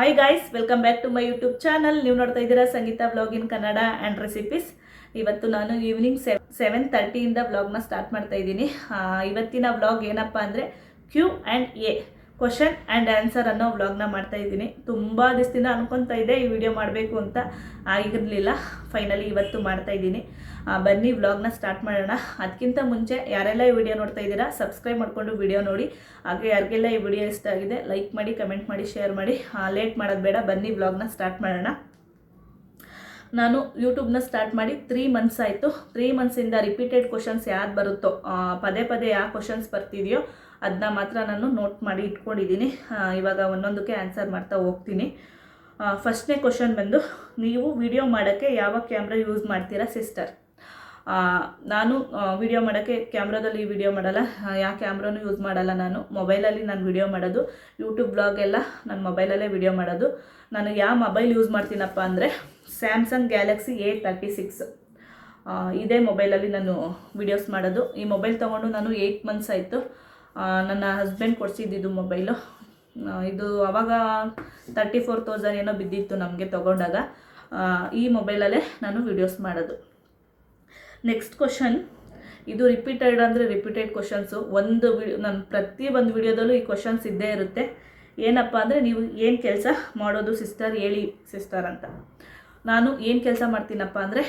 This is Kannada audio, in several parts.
Hi guys welcome back to my YouTube channel ನೀವು ನೋಡ್ತಾ ಇದ್ದೀರಾ Sangeetha blog in Kannada and recipes ಇವತ್ತು ನಾನು ಈವ್ನಿಂಗ್ ಸೆವ್ ಸೆವೆನ್ ತರ್ಟಿಯಿಂದ ಬ್ಲಾಗ್ನ ಸ್ಟಾರ್ಟ್ ಮಾಡ್ತಾ ಇದ್ದೀನಿ. ಇವತ್ತಿನ ಬ್ಲಾಗ್ ಏನಪ್ಪ ಅಂದರೆ Q and A question and answer ಅನ್ನೋ ವ್ಲಾಗ್ನ ಮಾಡ್ತಾ ಇದ್ದೀನಿ. ತುಂಬ ದಿವಸದಿಂದ ಅನ್ಕೊತಾ ಇದ್ದೆ ಈ ವಿಡಿಯೋ ಮಾಡಬೇಕು ಅಂತ ಆಗಿರಲಿಲ್ಲ. ಫೈನಲಿ ಇವತ್ತು ಮಾಡ್ತಾ ಇದ್ದೀನಿ. ಬನ್ನಿ ವ್ಲಾಗ್ನ ಸ್ಟಾರ್ಟ್ ಮಾಡೋಣ. ಅದಕ್ಕಿಂತ ಮುಂಚೆ ಯಾರೆಲ್ಲ ಈ ವಿಡಿಯೋ ನೋಡ್ತಾ ಇದ್ದೀರಾ ಸಬ್ಸ್ಕ್ರೈಬ್ ಮಾಡಿಕೊಂಡು ವಿಡಿಯೋ ನೋಡಿ. ಹಾಗೆ ಯಾರಿಗೆಲ್ಲ ಈ ವಿಡಿಯೋ ಇಷ್ಟ ಆಗಿದೆ ಲೈಕ್ ಮಾಡಿ ಕಮೆಂಟ್ ಮಾಡಿ ಶೇರ್ ಮಾಡಿ. ಲೇಟ್ ಮಾಡೋದು ಬೇಡ, ಬನ್ನಿ ವ್ಲಾಗ್ನ ಸ್ಟಾರ್ಟ್ ಮಾಡೋಣ. ನಾನು ಯೂಟ್ಯೂಬ್ನ ಸ್ಟಾರ್ಟ್ ಮಾಡಿ ತ್ರೀ ಮಂತ್ಸ್ ಆಯಿತು. ತ್ರೀ ಮಂತ್ಸಿಂದ ರಿಪೀಟೆಡ್ ಕ್ವಶನ್ಸ್ ಯಾವ್ದು ಬರುತ್ತೋ ಪದೇ ಪದೇ ಯಾವ ಕ್ವಶನ್ಸ್ ಬರ್ತಿದೆಯೋ ಅದನ್ನ ಮಾತ್ರ ನಾನು ನೋಟ್ ಮಾಡಿ ಇಟ್ಕೊಂಡಿದ್ದೀನಿ. ಇವಾಗ ಒಂದೊಂದಕ್ಕೆ ಆನ್ಸರ್ ಮಾಡ್ತಾ ಹೋಗ್ತೀನಿ. ಫಸ್ಟ್ನೇ ಕ್ವಶನ್ ಬಂದು, ನೀವು ವಿಡಿಯೋ ಮಾಡೋಕ್ಕೆ ಯಾವ ಕ್ಯಾಮ್ರಾ ಯೂಸ್ ಮಾಡ್ತೀರಾ ಸಿಸ್ಟರ್ ನಾನು ವಿಡಿಯೋ ಮಾಡೋಕ್ಕೆ ಕ್ಯಾಮ್ರಾದಲ್ಲಿ ವಿಡಿಯೋ ಮಾಡಲ್ಲ. ಯಾವ ಕ್ಯಾಮ್ರಾನು ಯೂಸ್ ಮಾಡಲ್ಲ ನಾನು. ಮೊಬೈಲಲ್ಲಿ ನಾನು ವಿಡಿಯೋ ಮಾಡೋದು. ಯೂಟ್ಯೂಬ್ ಬ್ಲಾಗ್ ಎಲ್ಲ ನಾನು ಮೊಬೈಲಲ್ಲೇ ವಿಡಿಯೋ ಮಾಡೋದು. ನಾನು ಯಾವ ಮೊಬೈಲ್ ಯೂಸ್ ಮಾಡ್ತೀನಪ್ಪ ಅಂದರೆ Samsung Galaxy A thirty six ಇದೇ ಮೊಬೈಲಲ್ಲಿ ನಾನು ವಿಡಿಯೋಸ್ ಮಾಡೋದು. ಈ ಮೊಬೈಲ್ ತೊಗೊಂಡು ನಾನು ಏಯ್ಟ್ ಮಂತ್ಸ್ ಆಯಿತು. ನನ್ನ ಹಸ್ಬೆಂಡ್ ಕೊಡಿಸಿದ್ದು ಮೊಬೈಲು ಇದು ಅವಾಗ ತರ್ಟಿ ಫೋರ್ ತೌಸಂಡ್ ಏನೋ ಬಿದ್ದಿತ್ತು ನಮಗೆ ತೊಗೊಂಡಾಗ. ಈ ಮೊಬೈಲಲ್ಲೇ ನಾನು ವಿಡಿಯೋಸ್ ಮಾಡೋದು. ನೆಕ್ಸ್ಟ್ ಕ್ವಶನ್ ಇದು ರಿಪೀಟೆಡ್ ಅಂದರೆ ರಿಪೀಟೆಡ್ ಕ್ವಶನ್ಸು ಒಂದು ವಿ ನನ್ನ ಪ್ರತಿ ಒಂದು ವಿಡಿಯೋದಲ್ಲೂ ಈ ಕ್ವಶನ್ಸ್ ಇದ್ದೇ ಇರುತ್ತೆ. ಏನಪ್ಪ ಅಂದರೆ ನೀವು ಏನು ಕೆಲಸ ಮಾಡೋದು ಸಿಸ್ಟರ್ ಹೇಳಿ ಸಿಸ್ಟರ್ ಅಂತ. ನಾನು ಏನು ಕೆಲಸ ಮಾಡ್ತೀನಪ್ಪ ಅಂದರೆ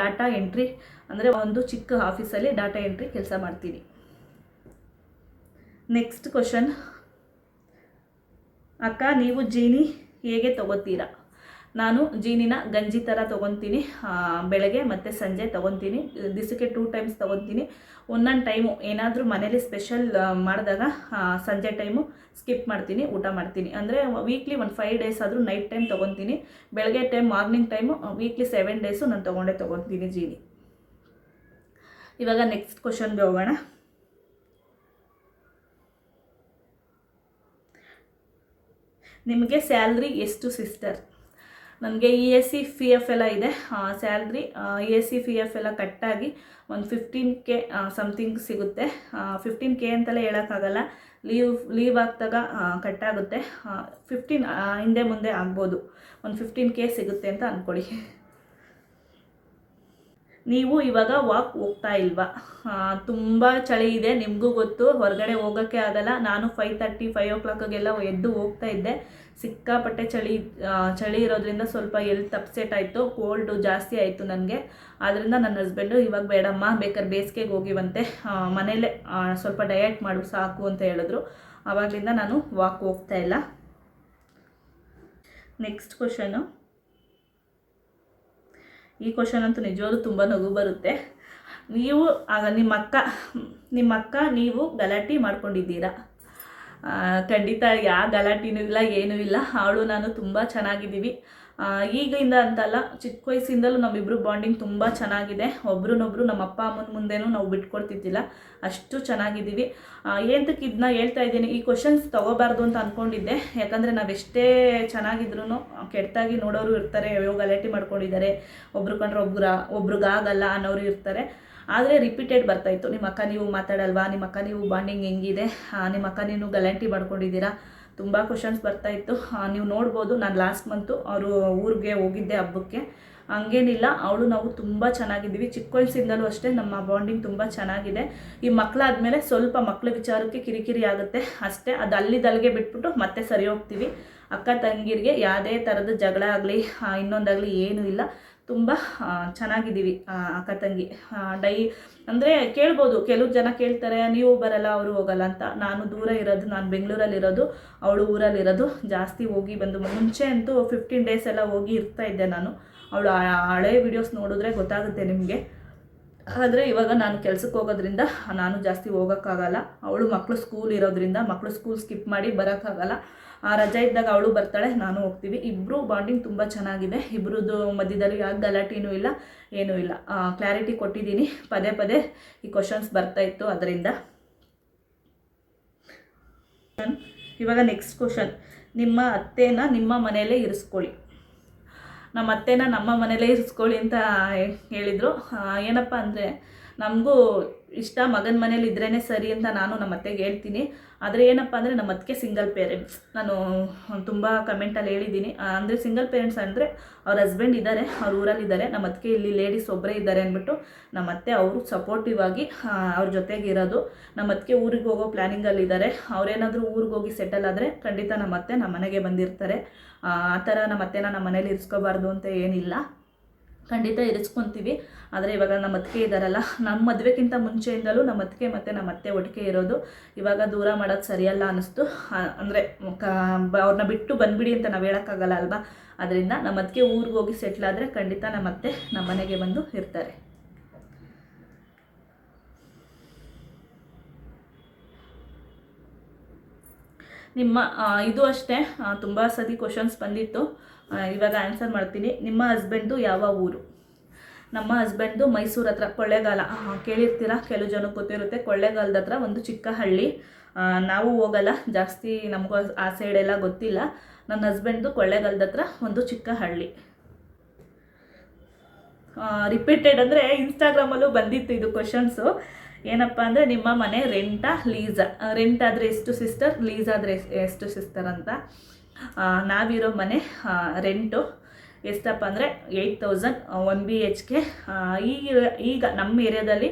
ಡಾಟಾ ಎಂಟ್ರಿ ಅಂದರೆ ಒಂದು ಚಿಕ್ಕ ಆಫೀಸಲ್ಲಿ ಡಾಟಾ ಎಂಟ್ರಿ ಕೆಲಸ ಮಾಡ್ತೀನಿ. ನೆಕ್ಸ್ಟ್ ಕ್ವಶನ್ ಅಕ್ಕ, ನೀವು ಜೀನಿ ಹೇಗೆ ತಗೋತೀರಾ ನಾನು ಜೀನಿನ ಗಂಜಿ ಥರ ತೊಗೊತೀನಿ ಬೆಳಗ್ಗೆ ಮತ್ತು ಸಂಜೆ ತೊಗೊತೀನಿ, ದಿಸಕ್ಕೆ ಟೂ ಟೈಮ್ಸ್ ತೊಗೊತೀನಿ. ಒಂದೊಂದು ಟೈಮು ಏನಾದರೂ ಮನೇಲಿ ಸ್ಪೆಷಲ್ ಮಾಡಿದಾಗ ಸಂಜೆ ಟೈಮು ಸ್ಕಿಪ್ ಮಾಡ್ತೀನಿ, ಊಟ ಮಾಡ್ತೀನಿ. ಅಂದರೆ ವೀಕ್ಲಿ ಒಂದು ಫೈವ್ ಡೇಸ್ ಆದರೂ ನೈಟ್ ಟೈಮ್ ತೊಗೊತೀನಿ. ಬೆಳಗ್ಗೆ time morning time weekly seven days ನಾನು ತೊಗೊಂಡೇ ತೊಗೊತೀನಿ ಜೀನಿ. ಇವಾಗ ನೆಕ್ಸ್ಟ್ ಕ್ವಶನ್ಗೆ ಹೋಗೋಣ. ನಿಮಗೆ ಸ್ಯಾಲ್ರಿ ಎಷ್ಟು, ಸಿಸ್ಟರ್? ನನಗೆ E S C P F ಎಲ್ಲ ಇದೆ. Salary E S C P F ಎಲ್ಲ ಕಟ್ಟಾಗಿ ಒಂದು ಫಿಫ್ಟೀನ್ ಕೆ ಸಮಥಿಂಗ್ ಸಿಗುತ್ತೆ. ಫಿಫ್ಟೀನ್ ಕೆ ಅಂತಲೇ ಹೇಳೋಕ್ಕಾಗಲ್ಲ. ಲೀವ್ ಲೀವ್ ಆಗ್ದಾಗ ಕಟ್ಟಾಗುತ್ತೆ. ಫಿಫ್ಟೀನ್ ಹಿಂದೆ ಮುಂದೆ ಆಗ್ಬೋದು. ಒಂದು ಫಿಫ್ಟೀನ್ ಕೆ ಸಿಗುತ್ತೆ ಅಂತ ಅಂದ್ಕೊಳ್ಳಿ ನೀವು ಇವಾಗ ವಾಕ್ ಹೋಗ್ತಾ ಇಲ್ವಾ? ತುಂಬ ಚಳಿ ಇದೆ, ನಿಮಗೂ ಗೊತ್ತು. ಹೊರಗಡೆ ಹೋಗೋಕ್ಕೆ ಆಗಲ್ಲ. ನಾನು ಫೈವ್ ತರ್ಟಿ ಫೈವ್ ಓ ಕ್ಲಾಕಿಗೆಲ್ಲ ಎದ್ದು ಹೋಗ್ತಾ ಇದ್ದೆ. ಸಿಕ್ಕಾಪಟ್ಟೆ ಚಳಿ ಚಳಿ ಇರೋದ್ರಿಂದ ಸ್ವಲ್ಪ ಎಲ್ಲಿ ತಪ್ಸೆಟ್ ಆಯಿತು. ಕೋಲ್ಡು ಜಾಸ್ತಿ ಆಯಿತು ನನಗೆ. ಆದ್ದರಿಂದ ನನ್ನ ಹಸ್ಬೆಂಡು ಇವಾಗ ಬೇಡಮ್ಮ, ಬೇಕಾದ್ರೆ ಬೇಸಿಗೆಗೆ ಹೋಗಿವಂತೆ. ಮನೇಲೇ ಸ್ವಲ್ಪ ಡಯಟ್ ಮಾಡು, ಸಾಕು ಅಂತ ಹೇಳಿದ್ರು. ಆವಾಗಲಿಂದ ನಾನು ವಾಕ್ ಹೋಗ್ತಾ ಇಲ್ಲ. ನೆಕ್ಸ್ಟ್ ಕ್ವಶನು ಈ ಕ್ವಶನ್ ಅಂತೂ ನಿಜವಾಗ್ಲೂ ತುಂಬ ನಗು ಬರುತ್ತೆ. ನೀವು, ಆಗ ನಿಮ್ಮ ಅಕ್ಕ ನಿಮ್ಮ ಅಕ್ಕ ನೀವು ಗಲಾಟೆ ಮಾಡ್ಕೊಂಡಿದ್ದೀರಾ? ಖಂಡಿತ ಯಾವ ಗಲಾಟೆನೂ ಇಲ್ಲ, ಏನೂ ಇಲ್ಲ. ಅವಳು, ನಾನು ತುಂಬ ಚೆನ್ನಾಗಿದ್ದೀವಿ. ಈಗಿಂದ ಅಂತಲ್ಲ, ಚಿಕ್ಕ ವಯಸ್ಸಿಂದಲೂ ನಮ್ಮಿಬ್ಬರು ಬಾಂಡಿಂಗ್ ತುಂಬ ಚೆನ್ನಾಗಿದೆ. ಒಬ್ರನ್ನೊಬ್ರು ನಮ್ಮ ಅಪ್ಪ, ಅಮ್ಮನ ಮುಂದೆನೂ ನಾವು ಬಿಟ್ಕೊಡ್ತಿದ್ದಿಲ್ಲ. ಅಷ್ಟು ಚೆನ್ನಾಗಿದ್ದೀವಿ. ಏನಕ್ಕೆ ಇದನ್ನ ಹೇಳ್ತಾ ಇದ್ದೀನಿ, ಈ ಕ್ವಶನ್ಸ್ ತೊಗೋಬಾರ್ದು ಅಂತ ಅಂದ್ಕೊಂಡಿದ್ದೆ ಯಾಕಂದರೆ ನಾವೆಷ್ಟೇ ಚೆನ್ನಾಗಿದ್ರು ಕೆಟ್ಟಾಗಿ ನೋಡೋರು ಇರ್ತಾರೆ ಯಾವ್ಯಾವ ಗಲಾಟೆ ಮಾಡ್ಕೊಂಡಿದ್ದಾರೆ. ಒಬ್ರು ಕಂಡ್ರೆ ಒಬ್ರ, ಒಬ್ರಿಗಾಗಲ್ಲ ಅನ್ನೋರು ಇರ್ತಾರೆ. ಆದರೆ ರಿಪೀಟೆಡ್ ಬರ್ತಾಯಿತ್ತು ನಿಮ್ಮ ಅಕ್ಕ ನೀವು ಮಾತಾಡಲ್ವಾ? ನಿಮ್ಮ ಅಕ್ಕ ನೀವು ಬಾಂಡಿಂಗ್ ಹೆಂಗಿದೆ? ನಿಮ್ಮ ಅಕ್ಕ ನೀನು ಗಲಾಟೆ ಮಾಡ್ಕೊಂಡಿದ್ದೀರಾ? ತುಂಬ ಕ್ವಶನ್ಸ್ ಬರ್ತಾಯಿತ್ತು ನೀವು ನೋಡ್ಬೋದು, ನಾನು ಲಾಸ್ಟ್ ಮಂತು ಅವರು ಊರಿಗೆ ಹೋಗಿದ್ದೆ ಹಬ್ಬಕ್ಕೆ. ಹಂಗೇನಿಲ್ಲ, ಅವಳು ನಾವು ತುಂಬ ಚೆನ್ನಾಗಿದ್ದೀವಿ. ಚಿಕ್ಕ ವಯಸ್ಸಿಂದಲೂ ಅಷ್ಟೇ ನಮ್ಮ ಬಾಂಡಿಂಗ್ ತುಂಬ ಚೆನ್ನಾಗಿದೆ. ಈ ಮಕ್ಕಳಾದಮೇಲೆ ಸ್ವಲ್ಪ ಮಕ್ಕಳ ವಿಚಾರಕ್ಕೆ ಕಿರಿಕಿರಿ ಆಗುತ್ತೆ. ಅಷ್ಟೇ, ಅದು ಅಲ್ಲಿದಲ್ಲಿಗೆ ಬಿಟ್ಬಿಟ್ಟು ಮತ್ತೆ ಸರಿ ಹೋಗ್ತೀವಿ. ಅಕ್ಕ ತಂಗಿರಿಗೆ ಯಾವುದೇ ಥರದ ಜಗಳ ಆಗಲಿ ಇನ್ನೊಂದಾಗಲಿ ಏನೂ ಇಲ್ಲ. ತುಂಬ ಚೆನ್ನಾಗಿದ್ದೀವಿ ಅಕ್ಕ ತಂಗಿ. ಡೈ, ಅಂದರೆ ಕೇಳ್ಬೋದು, ಕೆಲವು ಜನ ಕೇಳ್ತಾರೆ, ನೀವು ಬರಲ್ಲ, ಅವರು ಹೋಗಲ್ಲ ಅಂತ. ನಾನು ದೂರ ಇರೋದು, ನಾನು ಬೆಂಗಳೂರಲ್ಲಿರೋದು ಅವಳು ಊರಲ್ಲಿರೋದು ಜಾಸ್ತಿ ಹೋಗಿ ಬಂದು ಮುಂಚೆ ಅಂತೂ ಫಿಫ್ಟೀನ್ ಡೇಸ್ ಎಲ್ಲ ಹೋಗಿ ಇರ್ತಾ ಇದ್ದೆ ನಾನು. ಅವಳು ಹಳೆ ವಿಡಿಯೋಸ್ ನೋಡಿದ್ರೆ ಗೊತ್ತಾಗುತ್ತೆ ನಿಮಗೆ. ಆದರೆ ಇವಾಗ ನಾನು ಕೆಲಸಕ್ಕೆ ಹೋಗೋದ್ರಿಂದ ನಾನು ಜಾಸ್ತಿ ಹೋಗೋಕ್ಕಾಗಲ್ಲ. ಅವಳು ಮಕ್ಕಳು ಸ್ಕೂಲ್ ಇರೋದ್ರಿಂದ ಮಕ್ಕಳು ಸ್ಕೂಲ್ ಸ್ಕಿಪ್ ಮಾಡಿ ಬರೋಕ್ಕಾಗಲ್ಲ. ರಜೆ ಇದ್ದಾಗ ಅವಳು ಬರ್ತಾಳೆ, ನಾನು ಹೋಗ್ತೀವಿ. ಇಬ್ಬರು ಬಾಂಡಿಂಗ್ ತುಂಬ ಚೆನ್ನಾಗಿದೆ. ಇಬ್ಬರದ್ದು ಮಧ್ಯದಲ್ಲಿ ಯಾವ ಗಲಾಟೆನೂ ಇಲ್ಲ, ಏನೂ ಇಲ್ಲ. ಕ್ಲಾರಿಟಿ ಕೊಟ್ಟಿದ್ದೀನಿ. ಪದೇ ಪದೇ ಈ ಕ್ವಶನ್ಸ್ ಬರ್ತಾ ಇತ್ತು ಅದರಿಂದ. ಇವಾಗ ನೆಕ್ಸ್ಟ್ ಕ್ವಶನ್ ನಿಮ್ಮ ಅತ್ತೆನ ನಿಮ್ಮ ಮನೆಯಲ್ಲೇ ಇರಿಸ್ಕೊಳ್ಳಿ. ನಮ್ಮ ಅತ್ತೆನ ನಮ್ಮ ಮನೆಯಲ್ಲೇ ಇರಿಸ್ಕೊಳ್ಳಿ ಅಂತ ಹೇಳಿದರು. ಏನಪ್ಪ ಅಂದರೆ ನಮಗೂ ಇಷ್ಟ ಮಗನ ಮನೇಲಿ ಇದ್ರೇ ಸರಿ ಅಂತ ನಾನು ನಮ್ಮ ಅತ್ತೆಗೆ ಹೇಳ್ತೀನಿ. ಆದರೆ ಏನಪ್ಪ ಅಂದರೆ ನಮ್ಮ ಅತ್ತಿಗೆ ಸಿಂಗಲ್ ಪೇರೆಂಟ್ಸ್ ನಾನು ತುಂಬ ಕಮೆಂಟಲ್ಲಿ ಹೇಳಿದ್ದೀನಿ. ಅಂದರೆ ಸಿಂಗಲ್ ಪೇರೆಂಟ್ಸ್ ಅಂದರೆ ಅವ್ರ ಹಸ್ಬೆಂಡ್ ಇದ್ದಾರೆ ಅವ್ರ ಊರಲ್ಲಿದ್ದಾರೆ ನಮ್ಮ ಅತ್ತಿಗೆ ಇಲ್ಲಿ ಲೇಡೀಸ್ ಒಬ್ಬರೇ ಇದ್ದಾರೆ ಅಂದ್ಬಿಟ್ಟು ನಮ್ಮ ಅತ್ತೆ ಅವರು ಸಪೋರ್ಟಿವ್ ಆಗಿ ಅವ್ರ ಜೊತೆಗೆ ಇರೋದು. ನಮ್ಮ ಅತ್ತಿಗೆ ಊರಿಗೆ ಹೋಗೋ ಪ್ಲ್ಯಾನಿಂಗಲ್ಲಿದ್ದಾರೆ ಅವ್ರೇನಾದರೂ ಊರಿಗೆ ಹೋಗಿ ಸೆಟಲ್ ಆದರೆ ಖಂಡಿತ ನಮ್ಮ ಅತ್ತೆ ನಮ್ಮ ಮನೆಗೆ ಬಂದಿರ್ತಾರೆ. ಆ ಥರ ನಮ್ಮ ಅತ್ತೆನ ನಮ್ಮ ಮನೇಲಿ ಇರಿಸ್ಕೋಬಾರ್ದು ಅಂತ ಏನಿಲ್ಲ. ಖಂಡಿತ ಇರಿಸ್ಕೊತೀವಿ. ಆದರೆ ಇವಾಗ ನಮ್ಮ ಅತ್ತಿಗೆ ಇದ್ದಾರಲ್ಲ ನಮ್ಮ ಮದುವೆಗಿಂತ ಮುಂಚೆಯಿಂದಲೂ ನಮ್ಮ ಅತ್ತಿಗೆ ಮತ್ತು ನಮ್ಮ ಅತ್ತೆ ಒಟ್ಟಿಗೆ ಇರೋದು. ಇವಾಗ ದೂರ ಮಾಡೋದು ಸರಿಯಲ್ಲ ಅನ್ನಿಸ್ತು ಅಂದರೆ ಅವ್ರನ್ನ ಬಿಟ್ಟು ಬಂದ್ಬಿಡಿ ಅಂತ ನಾವು ಹೇಳೋಕ್ಕಾಗಲ್ಲ ಅಲ್ವಾ? ಅದರಿಂದ ನಮ್ಮ ಅತ್ತಿಗೆ ಊರಿಗೆ ಹೋಗಿ ಸೆಟ್ಲ್ ಆದರೆ ಖಂಡಿತ ನಮ್ಮ ಅತ್ತೆ ನಮ್ಮ ಮನೆಗೆ ಬಂದು ಇರ್ತಾರೆ. ನಿಮ್ಮ ಇದು ಅಷ್ಟೇ. ತುಂಬ ಸತಿ ಕ್ವಶನ್ಸ್ ಬಂದಿತ್ತು. ಇವಾಗ ಆನ್ಸರ್ ಮಾಡ್ತೀನಿ. ನಿಮ್ಮ ಹಸ್ಬೆಂಡ್ದು ಯಾವ ಊರು? ನಮ್ಮ ಹಸ್ಬೆಂಡ್ದು ಮೈಸೂರು ಹತ್ರ, ಕೊಳ್ಳೇಗಾಲ. ಕೇಳಿರ್ತೀರ? ಕೆಲವು ಜನಕ್ಕೆ ಗೊತ್ತಿರುತ್ತೆ. ಕೊಳ್ಳೇಗಾಲದ ಹತ್ರ ಒಂದು ಚಿಕ್ಕ ಹಳ್ಳಿ ನಾವು ಹೋಗಲ್ಲ. ಜಾಸ್ತಿ ನಮಗೂ ಆ ಸೈಡೆಲ್ಲ ಗೊತ್ತಿಲ್ಲ. ನನ್ನ ಹಸ್ಬೆಂಡ್ದು ಕೊಳ್ಳೇಗಾಲದ ಹತ್ರ ಒಂದು ಚಿಕ್ಕ ಹಳ್ಳಿ ರಿಪೀಟೆಡ್ ಅಂದರೆ ಇನ್ಸ್ಟಾಗ್ರಾಮಲ್ಲೂ ಬಂದಿತ್ತು ಇದು ಕ್ವಶನ್ಸು ಏನಪ್ಪ ಅಂದರೆ ನಿಮ್ಮ ಮನೆ ರೆಂಟಾ ಲೀಸಾ ರೆಂಟ್ ಆದರೆ ಎಷ್ಟು ಸಿಸ್ಟರ್ ಲೀಸ್ ಆದರೆ ಎಷ್ಟು ಸಿಸ್ಟರ್ ಅಂತ. ನಾವಿರೋ ಮನೆ ರೆಂಟು ಎಷ್ಟಪ್ಪ ಅಂದರೆ eight thousand one B H K ಈಗ ಈಗ ನಮ್ಮ ಏರಿಯಾದಲ್ಲಿ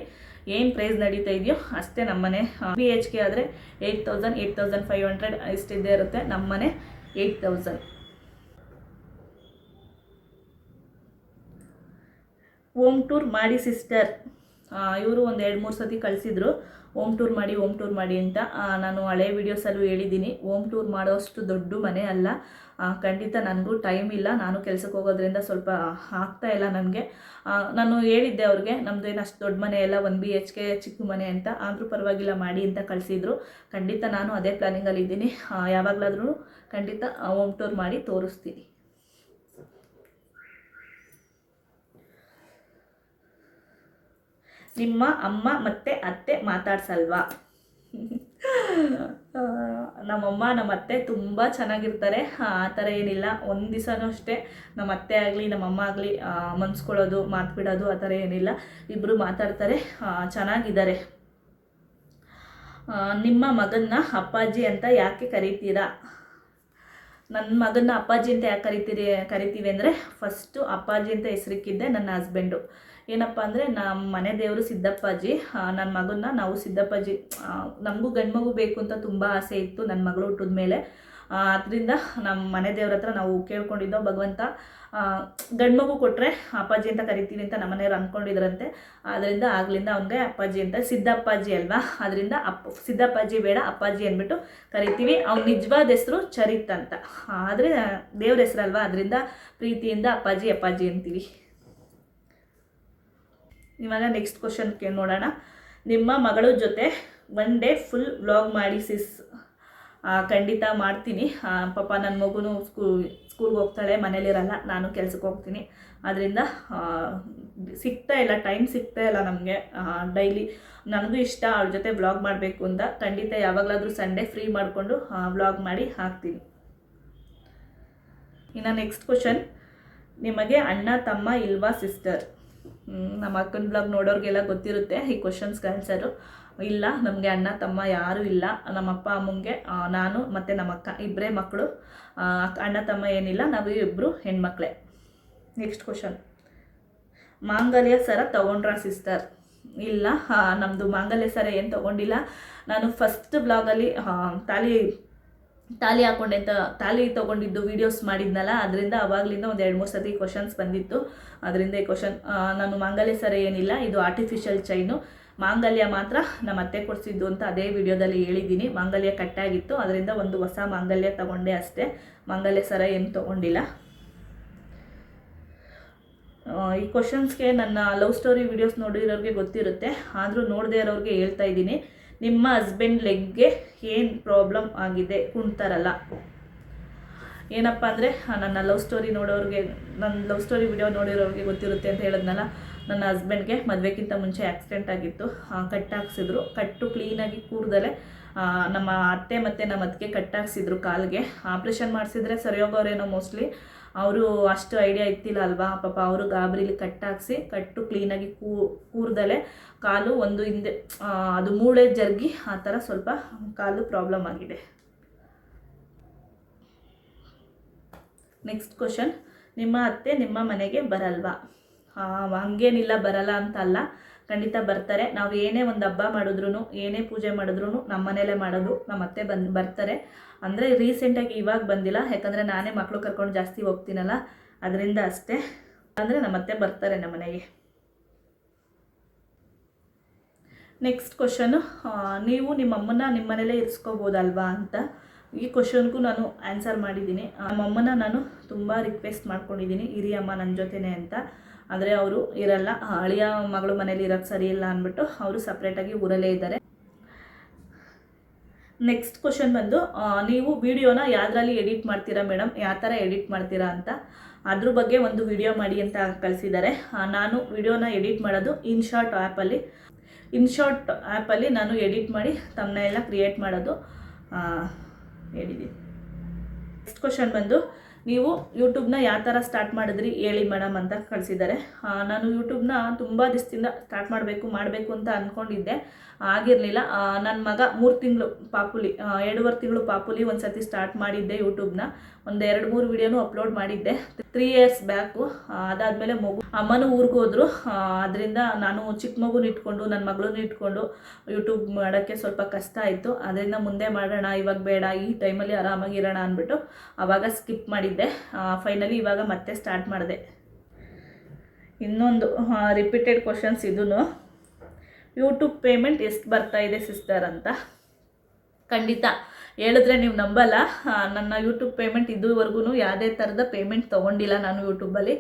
ಏನು ಪ್ರೈಸ್ ನಡೀತಾ ಇದೆಯೋ ಅಷ್ಟೇ ನಮ್ಮ ಮನೆ. ಬಿ ಎಚ್ ಕೆ ಆದರೆ eight thousand eight thousand five hundred ಇಷ್ಟಿದ್ದೇ ಇರುತ್ತೆ ನಮ್ಮ ಮನೆ ಏಯ್ಟ್ ತೌಸಂಡ್ ಹೋಮ್ ಟೂರ್ ಮಾಡಿ ಸಿಸ್ಟರ್ ಇವರು ಒಂದು ಎರಡು ಮೂರು ಸತಿ ಕಳಿಸಿದ್ರು. ಹೋಮ್ ಟೂರ್ ಮಾಡಿ ಓಮ್ ಟೂರ್ ಮಾಡಿ ಅಂತ ನಾನು ಹಳೆ ವೀಡಿಯೋಸಲ್ಲೂ ಹೇಳಿದ್ದೀನಿ. ಓಮ್ ಟೂರ್ ಮಾಡೋಷ್ಟು ದೊಡ್ಡ ಮನೆ ಅಲ್ಲ. ಖಂಡಿತ ನನಗೂ ಟೈಮ್ ಇಲ್ಲ. ನಾನು ಕೆಲಸಕ್ಕೆ ಹೋಗೋದ್ರಿಂದ ಸ್ವಲ್ಪ ಆಗ್ತಾ ಇಲ್ಲ ನನಗೆ. ನಾನು ಹೇಳಿದ್ದೆ ಅವ್ರಿಗೆ ನಮ್ಮದು ಏನು ಅಷ್ಟು ದೊಡ್ಡ ಮನೆ ಎಲ್ಲ ಒನ್ ಬಿ ಎಚ್ ಕೆ ಚಿಕ್ಕ ಮನೆ ಅಂತ. ಆದರೂ ಪರವಾಗಿಲ್ಲ, ಮಾಡಿ ಅಂತ ಕಳಿಸಿದ್ರು. ಖಂಡಿತ ನಾನು ಅದೇ ಪ್ಲ್ಯಾನಿಂಗಲ್ಲಿ ಇದ್ದೀನಿ ಯಾವಾಗಲಾದ್ರೂ ಖಂಡಿತ ಹೋಮ್ ಟೂರ್ ಮಾಡಿ ತೋರಿಸ್ತೀನಿ. ನಿಮ್ಮ ಅಮ್ಮ ಮತ್ತು ಅತ್ತೆ ಮಾತಾಡ್ಸಲ್ವಾ? ನಮ್ಮಮ್ಮ ನಮ್ಮ ಅತ್ತೆ ತುಂಬ ಚೆನ್ನಾಗಿರ್ತಾರೆ. ಆ ಥರ ಏನಿಲ್ಲ. ಒಂದು ದಿವಸನೂ ಅಷ್ಟೇ ನಮ್ಮ ಅತ್ತೆ ಆಗಲಿ ನಮ್ಮಮ್ಮ ಆಗಲಿ ಮನ್ಸ್ಕೊಳ್ಳೋದು, ಮಾತು ಬಿಡೋದು, ಆ ಥರ ಏನಿಲ್ಲ. ಇಬ್ಬರು ಮಾತಾಡ್ತಾರೆ. ಚೆನ್ನಾಗಿದ್ದಾರೆ. ನಿಮ್ಮ ಮಗನ್ನ ಅಪ್ಪಾಜಿ ಅಂತ ಯಾಕೆ ಕರಿತೀರಾ? ನನ್ನ ಮಗನ್ನ ಅಪ್ಪಾಜಿ ಅಂತ ಯಾಕೆ ಕರಿತೀರಿ, ಕರಿತೀವಿ ಅಂದರೆ ಫಸ್ಟು ಅಪ್ಪಾಜಿ ಅಂತ ಹೆಸರಿಕ್ಕಿದ್ದೆ ನನ್ನ ಹಸ್ಬೆಂಡು ಏನಪ್ಪ ಅಂದರೆ ನಮ್ಮ ಮನೆ ದೇವರು ಸಿದ್ದಪ್ಪಾಜಿ ನನ್ನ ಮಗನ್ನ ನಾವು ಸಿದ್ದಪ್ಪಾಜಿ ನಮಗೂ ಗಂಡು ಮಗು ಬೇಕು ಅಂತ ತುಂಬ ಆಸೆ ಇತ್ತು ನನ್ನ ಮಗಳು ಹುಟ್ಟಿದ ಮೇಲೆ. ಅದರಿಂದ ನಮ್ಮ ಮನೆ ದೇವ್ರ ಹತ್ರ ನಾವು ಕೇಳ್ಕೊಂಡಿದ್ದೋ ಭಗವಂತ ಗಂಡು ಮಗು ಕೊಟ್ಟರೆ ಅಪ್ಪಾಜಿ ಅಂತ ಕರಿತೀವಿ ಅಂತ ನಮ್ಮನೆಯವ್ರು ಅಂದ್ಕೊಂಡಿದ್ರಂತೆ ಅದರಿಂದ ಆಗ್ಲಿಂದ ಅವನಿಗೆ ಅಪ್ಪಾಜಿ ಅಂತ ಸಿದ್ದಪ್ಪಾಜಿ ಅಲ್ವಾ? ಅದರಿಂದ ಅಪ್ಪ, ಸಿದ್ದಪ್ಪಾಜಿ ಬೇಡ, ಅಪ್ಪಾಜಿ ಅಂದ್ಬಿಟ್ಟು ಕರಿತೀವಿ. ಅವ್ನ ನಿಜವಾದ ಹೆಸರು ಚರಿತ್ ಅಂತ. ಆದರೆ, ದೇವ್ರ ಹೆಸರಲ್ವಾ? ಅದರಿಂದ ಪ್ರೀತಿಯಿಂದ ಅಪ್ಪಾಜಿ ಅಪ್ಪಾಜಿ ಅಂತೀವಿ. ಇವಾಗ ನೆಕ್ಸ್ಟ್ ಕ್ವಶನ್ ಕೇಳಿ ನೋಡೋಣ. ನಿಮ್ಮ ಮಗಳ ಜೊತೆ ಒನ್ ಡೇ ಫುಲ್ ವ್ಲಾಗ್ ಮಾಡಿ ಸಿಸ್ ಖಂಡಿತ ಮಾಡ್ತೀನಿ. ಪಾಪ ನನ್ನ ಮಗುನು ಸ್ಕೂ ಸ್ಕೂಲ್ಗೆ ಹೋಗ್ತಾಳೆ ಮನೇಲಿರಲ್ಲ ನಾನು ಕೆಲಸಕ್ಕೆ ಹೋಗ್ತೀನಿ. ಅದರಿಂದ ಸಿಗ್ತಾ ಇಲ್ಲ ಟೈಮ್ ಸಿಗ್ತಾ ಇಲ್ಲ ನಮಗೆ. ಡೈಲಿ ನನಗೂ ಇಷ್ಟ ಅವ್ರ ಜೊತೆ ವ್ಲಾಗ್ ಮಾಡಬೇಕು ಅಂತ. ಖಂಡಿತ ಯಾವಾಗಲಾದರೂ ಸಂಡೇ ಫ್ರೀ ಮಾಡಿಕೊಂಡು ವ್ಲಾಗ್ ಮಾಡಿ ಹಾಕ್ತೀನಿ. ಇನ್ನು ನೆಕ್ಸ್ಟ್ ಕ್ವಶನ್ ನಿಮಗೆ ಅಣ್ಣ, ತಮ್ಮ ಇಲ್ವಾ ಸಿಸ್ಟರ್ ನಮ್ಮ ಅಕ್ಕನ ಬ್ಲಾಗ್ ನೋಡೋರಿಗೆಲ್ಲ ಗೊತ್ತಿರುತ್ತೆ, ಈ ಕ್ವಶನ್ಸ್ಗೆ ಆನ್ಸರು ಇಲ್ಲ, ನಮಗೆ ಅಣ್ಣ, ತಮ್ಮ ಯಾರೂ ಇಲ್ಲ. ನಮ್ಮ ಅಪ್ಪ, ಅಮ್ಮಂಗೆ ನಾನು ಮತ್ತು ನಮ್ಮ ಅಕ್ಕ ಇಬ್ಬರೇ ಮಕ್ಕಳು ಅಣ್ಣ, ತಮ್ಮ ಏನಿಲ್ಲ, ನಾವು ಇಬ್ಬರು ಹೆಣ್ಮಕ್ಳೇ. ನೆಕ್ಸ್ಟ್ ಕ್ವಶನ್ ಮಾಂಗಲ್ಯ ಸರ ತಗೊಂಡ್ರ ಸಿಸ್ಟರ್ ಇಲ್ಲ ನಮ್ಮದು ಮಾಂಗಲ್ಯ ಸರ ಏನು ತೊಗೊಂಡಿಲ್ಲ. ನಾನು ಫಸ್ಟ್ ಬ್ಲಾಗಲ್ಲಿ ತಾಲಿ ತಾಲಿ ಹಾಕೊಂಡೆ ಅಂತ, ತಾಲಿ ತೊಗೊಂಡಿದ್ದು ವೀಡಿಯೋಸ್ ಮಾಡಿದ್ನಲ್ಲ, ಅದರಿಂದ ಅವಾಗಲಿಂದ ಒಂದು ಎರಡು ಮೂರು ಸತಿ ಕ್ವಶನ್ಸ್ ಬಂದಿತ್ತು. ಅದರಿಂದ ಈ ಕ್ವಶನ್ ನಾನು ಮಾಂಗಲ್ಯ ಸರ ಏನಿಲ್ಲ, ಇದು ಆರ್ಟಿಫಿಷಿಯಲ್ ಚೈನು ಮಾಂಗಲ್ಯ ಮಾತ್ರ ನಮ್ಮ ಅತ್ತೆ ಕೊಡಿಸಿದ್ದು ಅಂತ ಅದೇ ವಿಡಿಯೋದಲ್ಲಿ ಹೇಳಿದ್ದೀನಿ. ಮಾಂಗಲ್ಯ ಕಟ್ಟಾಗಿತ್ತು, ಅದರಿಂದ ಒಂದು ಹೊಸ ಮಾಂಗಲ್ಯ ತಗೊಂಡೆ ಅಷ್ಟೇ. ಮಾಂಗಲ್ಯ ಸರ ಏನು ತೊಗೊಂಡಿಲ್ಲ. ಈ ಕ್ವಶನ್ಸ್ಗೆ ನನ್ನ ಲವ್ ಸ್ಟೋರಿ ವಿಡಿಯೋಸ್ ನೋಡಿರೋರಿಗೆ ಗೊತ್ತಿರುತ್ತೆ. ಆದರೂ ನೋಡದೇ ಇರೋರಿಗೆ ಹೇಳ್ತಾ ಇದ್ದೀನಿ. ನಿಮ್ಮ ಹಸ್ಬೆಂಡ್ ಲೆಗ್ಗೆ ಏನು ಪ್ರಾಬ್ಲಮ್ ಆಗಿದೆ ಕುಣ್ತಾರಲ್ಲ? ಏನಪ್ಪ ಅಂದರೆ ನನ್ನ ಲವ್ ಸ್ಟೋರಿ ನೋಡೋರಿಗೆ ನನ್ನ ಲವ್ ಸ್ಟೋರಿ ವಿಡಿಯೋ ನೋಡಿರೋರಿಗೆ ಗೊತ್ತಿರುತ್ತೆ ಅಂತ ಹೇಳಿದ್ನಲ್ಲ ನನ್ನ ಹಸ್ಬೆಂಡ್ಗೆ ಮದುವೆಗಿಂತ ಮುಂಚೆ ಆಕ್ಸಿಡೆಂಟ್ ಆಗಿತ್ತು. ಕಟ್ ಹಾಕ್ಸಿದ್ರು ಕಟ್ಟು ಕ್ಲೀನಾಗಿ ಕೂರ್ದಲೆ ಆ, ನಮ್ಮ ಅತ್ತೆ ಮತ್ತು ನಮ್ಮ ಅದಕ್ಕೆ ಕಟ್ ಹಾಕ್ಸಿದ್ರು ಕಾಲಿಗೆ. ಆಪ್ರೇಷನ್ ಮಾಡಿಸಿದ್ರೆ ಸರಿ ಹೋಗೋರೇನೋ ಮೋಸ್ಟ್ಲಿ ಅವರು ಅಷ್ಟು ಐಡಿಯಾ ಇತ್ತಿಲ್ಲ ಅಲ್ವಾ? ಪಾಪ ಅವರು ಗಾಬರಿಲಿ ಕಟ್ಟಾಕ್ಸಿ ಕಟ್ಟು ಕ್ಲೀನಾಗಿ ಕೂ ಕೂರ್ದಲೆ ಕಾಲು ಒಂದು ಹಿಂದೆ ಅದು ಮೂಳೆ ಜರುಗಿ ಆ ಥರ ಸ್ವಲ್ಪ ಕಾಲು ಪ್ರಾಬ್ಲಮ್ ಆಗಿದೆ. ನೆಕ್ಸ್ಟ್ ಕ್ವಶನ್ ನಿಮ್ಮ ಅತ್ತೆ ನಿಮ್ಮ ಮನೆಗೆ ಬರಲ್ವಾ? ಆ, ಹಂಗೇನಿಲ್ಲ ಬರಲ್ಲ ಅಂತ ಅಲ್ಲ. ಖಂಡಿತ ಬರ್ತಾರೆ. ನಾವು ಏನೇ ಒಂದು ಹಬ್ಬ ಮಾಡಿದ್ರು ಏನೇ ಪೂಜೆ ಮಾಡಿದ್ರು ನಮ್ಮ ಮನೇಲೇ ಮಾಡೋದು, ನಮ್ಮ ಅತ್ತೆ ಬಂದು, ಬರ್ತಾರೆ. ಅಂದರೆ ರೀಸೆಂಟಾಗಿ ಇವಾಗ ಬಂದಿಲ್ಲ. ಯಾಕಂದರೆ ನಾನೇ ಮಕ್ಕಳು ಕರ್ಕೊಂಡು ಜಾಸ್ತಿ ಹೋಗ್ತೀನಲ್ಲ, ಅದರಿಂದ ಅಷ್ಟೇ. ಅಂದರೆ ನಮ್ಮ ಅತ್ತೆ ಬರ್ತಾರೆ ನಮ್ಮ ಮನೆಗೆ. ನೆಕ್ಸ್ಟ್ ಕ್ವಶನು ನೀವು ನಿಮ್ಮ ಅಮ್ಮನ ನಿಮ್ಮ ಮನೇಲೇ ಇರಿಸ್ಕೋಬೋದಲ್ವಾ ಅಂತ? ಈ ಕ್ವಶನ್ಗೂ ನಾನು ಆನ್ಸರ್ ಮಾಡಿದ್ದೀನಿ. ನಮ್ಮಮ್ಮನ ನಾನು ತುಂಬ ರಿಕ್ವೆಸ್ಟ್ ಮಾಡ್ಕೊಂಡಿದ್ದೀನಿ. ಹಿರಿಯಮ್ಮ ನನ್ನ ಜೊತೆನೆ ಅಂತ. ಆದರೆ ಅವರು ಇರಲ್ಲ, ಅಳಿಯ ಮಗಳು ಮನೇಲಿ ಇರೋದು ಸರಿ ಇಲ್ಲ ಅಂದ್ಬಿಟ್ಟು ಅವರು ಸಪ್ರೇಟಾಗಿ ಊರಲ್ಲೇ ಇದ್ದಾರೆ. ನೆಕ್ಸ್ಟ್ ಕ್ವಶನ್ ಬಂದು ನೀವು ವಿಡಿಯೋನ ಯಾವ್ದ್ರಲ್ಲಿ ಎಡಿಟ್ ಮಾಡ್ತೀರಾ ಮೇಡಮ್ ಯಾವ ಥರ ಎಡಿಟ್ ಮಾಡ್ತೀರಾ ಅಂತ. ಅದ್ರ ಬಗ್ಗೆ ಒಂದು ವಿಡಿಯೋ ಮಾಡಿ ಅಂತ ಕಳಿಸಿದ್ದಾರೆ. ನಾನು ವಿಡಿಯೋನ ಎಡಿಟ್ ಮಾಡೋದು ಇನ್ಶಾರ್ಟ್ ಆ್ಯಪಲ್ಲಿ ಇನ್ಶಾರ್ಟ್ ಆ್ಯಪಲ್ಲಿ ನಾನು ಎಡಿಟ್ ಮಾಡಿ ತಮ್ಮನ್ನೆಲ್ಲ ಕ್ರಿಯೇಟ್ ಮಾಡೋದು ಹೇಳಿದ್ದೀನಿ ನೆಕ್ಸ್ಟ್ ಕ್ವಶನ್ ಬಂದು ನೀವು ಯೂಟ್ಯೂಬ್ನ ಯಾವ ಥರ ಸ್ಟಾರ್ಟ್ ಮಾಡಿದ್ರಿ ಹೇಳಿ ಮೇಡಮ್ ಅಂತ ಕಳಿಸಿದ್ದಾರೆ. ನಾನು ಯೂಟ್ಯೂಬ್ನ ತುಂಬ ದಿವಸದಿಂದ ಸ್ಟಾರ್ಟ್ ಮಾಡಬೇಕು ಮಾಡಬೇಕು ಅಂತ ಅಂದ್ಕೊಂಡಿದ್ದೆ ಆಗಿರಲಿಲ್ಲ. ನನ್ನ ಮಗ ಮೂರು ತಿಂಗಳು ಪಾಪುಲಿ ಎರಡೂವರೆ ತಿಂಗಳು ಪಾಪುಲಿ ಒಂದು ಸತಿ ಸ್ಟಾರ್ಟ್ ಮಾಡಿದ್ದೆ ಯೂಟ್ಯೂಬ್ನ ಒಂದು ಎರಡು ಮೂರು ವಿಡಿಯೋನು ಅಪ್ಲೋಡ್ ಮಾಡಿದ್ದೆ. ತ್ರೀ ಇಯರ್ಸ್ ಬ್ಯಾಕು ಅದಾದಮೇಲೆ ಮಗು, ಅಮ್ಮನೂ ಊರಿಗೆ ಹೋದ್ರು. ಅದರಿಂದ ನಾನು ಚಿಕ್ಕ ಮಗುನ ಇಟ್ಕೊಂಡು ನನ್ನ ಮಗಳನ್ನ ಇಟ್ಕೊಂಡು ಯೂಟ್ಯೂಬ್ ಮಾಡೋಕ್ಕೆ ಸ್ವಲ್ಪ ಕಷ್ಟ ಆಯಿತು. ಅದರಿಂದ ಮುಂದೆ ಮಾಡೋಣ, ಇವಾಗ ಬೇಡ, ಈ ಟೈಮಲ್ಲಿ ಆರಾಮಾಗಿರೋಣ ಅಂದ್ಬಿಟ್ಟು ಆವಾಗ ಸ್ಕಿಪ್ ಮಾಡಿದ್ದೆ. ಫೈನಲಿ ಇವಾಗ ಮತ್ತೆ ಸ್ಟಾರ್ಟ್ ಮಾಡಿದೆ. ಇನ್ನೊಂದು ರಿಪೀಟೆಡ್ ಕ್ವಶನ್ಸ್ ಇದೂ ಯೂಟ್ಯೂಬ್ ಪೇಮೆಂಟ್ ಎಷ್ಟು ಬರ್ತಾ ಇದೆ ಸಿಸ್ಟರ್ ಅಂತ? ಖಂಡಿತ. ಹೇಳಿದ್ರೆ ನೀವು ನಂಬಲ್ಲ. ನನ್ನ ಯೂಟ್ಯೂಬ್ ಪೇಮೆಂಟ್ ಇದುವರೆಗೂ ಯಾವುದೇ ಥರದ ಪೇಮೆಂಟ್ ತೊಗೊಂಡಿಲ್ಲ ನಾನು ಯೂಟ್ಯೂಬಲ್ಲಿ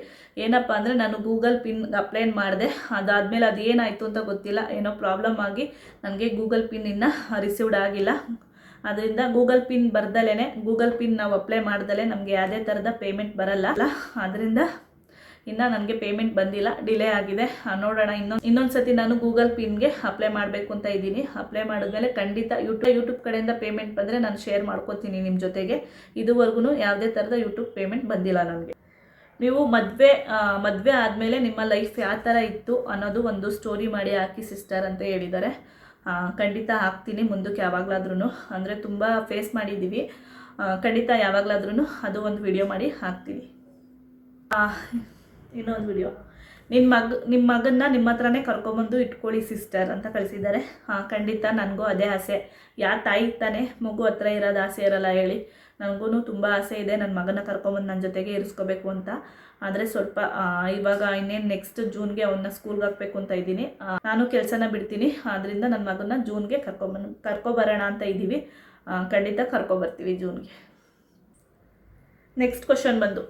ಏನಪ್ಪ ಅಂದರೆ ನಾನು ಗೂಗಲ್ ಪಿನ್ ಅಪ್ಲೈನ್ ಮಾಡಿದೆ. ಅದಾದಮೇಲೆ ಅದು ಏನಾಯಿತು ಅಂತ ಗೊತ್ತಿಲ್ಲ. ಏನೋ ಪ್ರಾಬ್ಲಮ್ ಆಗಿ ನನಗೆ ಗೂಗಲ್ ಪಿನ್ ಇನ್ನು ರಿಸೀವ್ಡ್ ಆಗಿಲ್ಲ. ಅದರಿಂದ ಗೂಗಲ್ ಪಿನ್ ಬರ್ದಲೇ ಗೂಗಲ್ ಪಿನ್ ನಾವು ಅಪ್ಲೈ ಮಾಡ್ದಲೇ ನಮಗೆ ಯಾವುದೇ ಥರದ ಪೇಮೆಂಟ್ ಬರಲ್ಲ. ಅದರಿಂದ ಇನ್ನು ನನಗೆ ಪೇಮೆಂಟ್ ಬಂದಿಲ್ಲ ಡಿಲೇ ಆಗಿದೆ. ನೋಡೋಣ, ಇನ್ನೊಂದು ಇನ್ನೊಂದು ಸತಿ ನಾನು ಗೂಗಲ್ ಪಿನ್ಗೆ ಅಪ್ಲೈ ಮಾಡಬೇಕು ಅಂತ ಇದ್ದೀನಿ. ಅಪ್ಲೈ ಮಾಡಿದ್ಮೇಲೆ ಖಂಡಿತ ಯೂಟ್ಯೂಬ್ ಯೂಟ್ಯೂಬ್ ಕಡೆಯಿಂದ ಪೇಮೆಂಟ್ ಬಂದರೆ ನಾನು ಶೇರ್ ಮಾಡ್ಕೋತೀನಿ ನಿಮ್ಮ ಜೊತೆಗೆ. ಇದುವರೆಗೂ ಯಾವುದೇ ಥರದ ಯೂಟ್ಯೂಬ್ ಪೇಮೆಂಟ್ ಬಂದಿಲ್ಲ ನನಗೆ. ನೀವು ಮದುವೆ ಮದುವೆ ಆದಮೇಲೆ ನಿಮ್ಮ ಲೈಫ್ ಯಾವ ಥರ ಇತ್ತು ಅನ್ನೋದು ಒಂದು ಸ್ಟೋರಿ ಮಾಡಿ ಹಾಕಿ ಸಿಸ್ಟರ್ ಅಂತ ಹೇಳಿದ್ದಾರೆ ಖಂಡಿತ ಹಾಕ್ತೀನಿ ಮುಂದಕ್ಕೆ ಯಾವಾಗಲಾದ್ರೂ ಅಂದರೆ ತುಂಬ ಫೇಸ್ ಮಾಡಿದ್ದೀವಿ. ಖಂಡಿತ ಯಾವಾಗಲಾದ್ರೂ ಅದು ಒಂದು ವಿಡಿಯೋ ಮಾಡಿ ಹಾಕ್ತೀನಿ. ಇನ್ನೊಂದು ವಿಡಿಯೋ ನಿನ್ನ ಮಗ ನಿಮ್ಮ ಮಗನ್ನ ನಿಮ್ಮ ಹತ್ರನೇ ಕರ್ಕೊಂಬಂದು ಇಟ್ಕೊಳ್ಳಿ ಸಿಸ್ಟರ್ ಅಂತ ಕಳಿಸಿದ್ದಾರೆ. ಹಾಂ, ಖಂಡಿತ ನನಗೂ ಅದೇ ಆಸೆ. ಯಾವ ತಾಯಿ ತಾನೇ ಮಗು ಹತ್ರ ಇರೋದು ಆಸೆ ಇರಲ್ಲ ಹೇಳಿ. ನನಗೂ ತುಂಬ ಆಸೆ ಇದೆ ನನ್ನ ಮಗನ ಕರ್ಕೊಂಬಂದು ನನ್ನ ಜೊತೆಗೆ ಇರಿಸ್ಕೋಬೇಕು ಅಂತ. ಆದರೆ ಸ್ವಲ್ಪ ಇವಾಗ ಇನ್ನೇನು ನೆಕ್ಸ್ಟ್ ಜೂನ್ಗೆ ಅವನ್ನ ಸ್ಕೂಲ್ಗೆ ಹಾಕಬೇಕು ಅಂತ ಇದ್ದೀನಿ. ನಾನು ಕೆಲಸನ ಬಿಡ್ತೀನಿ. ಆದ್ದರಿಂದ ನನ್ನ ಮಗನ ಜೂನ್ಗೆ ಕರ್ಕೊಂಬಂದು ಕರ್ಕೊಬರೋಣ ಅಂತ ಇದ್ದೀವಿ. ಖಂಡಿತ ಕರ್ಕೊಬರ್ತೀವಿ ಜೂನ್ಗೆ. ನೆಕ್ಸ್ಟ್ ಕ್ವಶನ್ ಬಂದು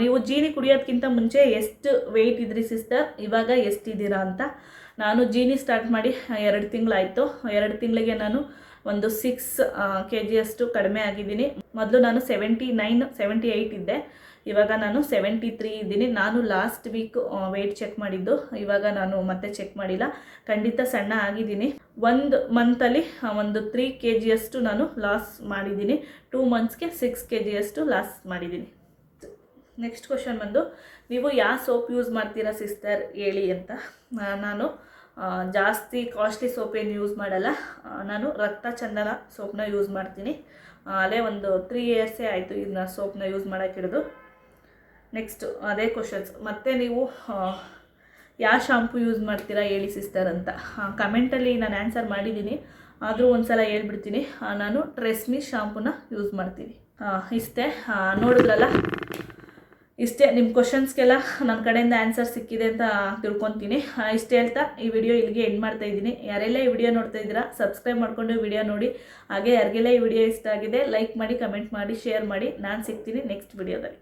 ನೀವು ಜೀನಿ ಕುಡಿಯೋದಕ್ಕಿಂತ ಮುಂಚೆ ಎಷ್ಟು ವೆಯ್ಟ್ ಇದ್ರಿ ಸಿಸ್ಟರ್ ಇವಾಗ ಎಷ್ಟಿದ್ದೀರಾ ಅಂತ. ನಾನು ಜೀನಿ ಸ್ಟಾರ್ಟ್ ಮಾಡಿ ಎರಡು ತಿಂಗಳಾಯಿತು. ಎರಡು ತಿಂಗಳಿಗೆ ನಾನು ಒಂದು ಸಿಕ್ಸ್ ಕೆ ಜಿಯಷ್ಟು ಕಡಿಮೆ ಆಗಿದ್ದೀನಿ. ಮೊದಲು ನಾನು ಸೆವೆಂಟಿ ನೈನ್ ಸೆವೆಂಟಿ ಏಯ್ಟ್ ಇದ್ದೆ. ಇವಾಗ ನಾನು ಸೆವೆಂಟಿ ತ್ರೀ ಇದ್ದೀನಿ. ನಾನು ಲಾಸ್ಟ್ ವೀಕ್ ವೆಯ್ಟ್ ಚೆಕ್ ಮಾಡಿದ್ದು. ಇವಾಗ ನಾನು ಮತ್ತೆ ಚೆಕ್ ಮಾಡಿಲ್ಲ. ಖಂಡಿತ ಸಣ್ಣ ಆಗಿದ್ದೀನಿ. ಒಂದು ಮಂತಲ್ಲಿ ಒಂದು ತ್ರೀ ಕೆ ಜಿಯಷ್ಟು ನಾನು ಲಾಸ್ ಮಾಡಿದ್ದೀನಿ. ಟೂ ಮಂತ್ಸ್ಗೆ ಸಿಕ್ಸ್ ಕೆ ಜಿಯಷ್ಟು ಲಾಸ್ ಮಾಡಿದ್ದೀನಿ. ನೆಕ್ಸ್ಟ್ ಕ್ವಶನ್ ಬಂದು, ನೀವು ಯಾವ ಸೋಪ್ ಯೂಸ್ ಮಾಡ್ತೀರಾ ಸಿಸ್ಟರ್ ಹೇಳಿ ಅಂತ. ನಾನು ಜಾಸ್ತಿ ಕಾಸ್ಟ್ಲಿ ಸೋಪ್ ಏನು ಯೂಸ್ ಮಾಡಲ್ಲ. ನಾನು ರಕ್ತ ಚಂದನ ಸೋಪ್ನ ಯೂಸ್ ಮಾಡ್ತೀನಿ. ಅಲ್ಲೇ ಒಂದು ತ್ರೀ ಇಯರ್ಸೇ ಆಯಿತು ಇದನ್ನ ಸೋಪ್ನ ಯೂಸ್ ಮಾಡೋಕ್ಕಿರೋದು ನೆಕ್ಸ್ಟ್ ಅದೇ ಕ್ವಶನ್ಸ್ ಮತ್ತೆ ನೀವು ಯಾವ ಶಾಂಪು ಯೂಸ್ ಮಾಡ್ತೀರಾ ಹೇಳಿ ಸಿಸ್ಟರ್ ಅಂತ. ಕಮೆಂಟಲ್ಲಿ ನಾನು ಆನ್ಸರ್ ಮಾಡಿದ್ದೀನಿ. ಆದರೂ ಒಂದು ಸಲ ಹೇಳ್ಬಿಡ್ತೀನಿ ನಾನು ಟ್ರೆಸ್ಮಿ ಶಾಂಪೂನ ಯೂಸ್ ಮಾಡ್ತೀನಿ. ಇಷ್ಟೇ. ನೋಡಿದ್ರಲ್ಲ? ಇಷ್ಟೇ. ನಿಮ್ಮ ಕ್ವಶನ್ಸ್ಗೆಲ್ಲ ನನ್ನ ಕಡೆಯಿಂದ ಆನ್ಸರ್ ಸಿಕ್ಕಿದೆ ಅಂತ ತಿಳ್ಕೊತೀನಿ. ಇಷ್ಟು ಹೇಳ್ತಾ ಈ ವಿಡಿಯೋ ಇಲ್ಲಿಗೆ ಎಂಡ್ ಮಾಡ್ತಾ ಇದ್ದೀನಿ. ಯಾರೆಲ್ಲ ಈ ವಿಡಿಯೋ ನೋಡ್ತಾ ಇದ್ದೀರಾ ಸಬ್ಸ್ಕ್ರೈಬ್ ಮಾಡಿಕೊಂಡು ವಿಡಿಯೋ ನೋಡಿ. ಹಾಗೆ ಯಾರಿಗೆಲ್ಲ ಈ ವಿಡಿಯೋ ಇಷ್ಟ ಆಗಿದೆ ಲೈಕ್ ಮಾಡಿ ಕಮೆಂಟ್ ಮಾಡಿ ಶೇರ್ ಮಾಡಿ. ನಾನು ಸಿಗ್ತೀನಿ ನೆಕ್ಸ್ಟ್ ವಿಡಿಯೋದಲ್ಲಿ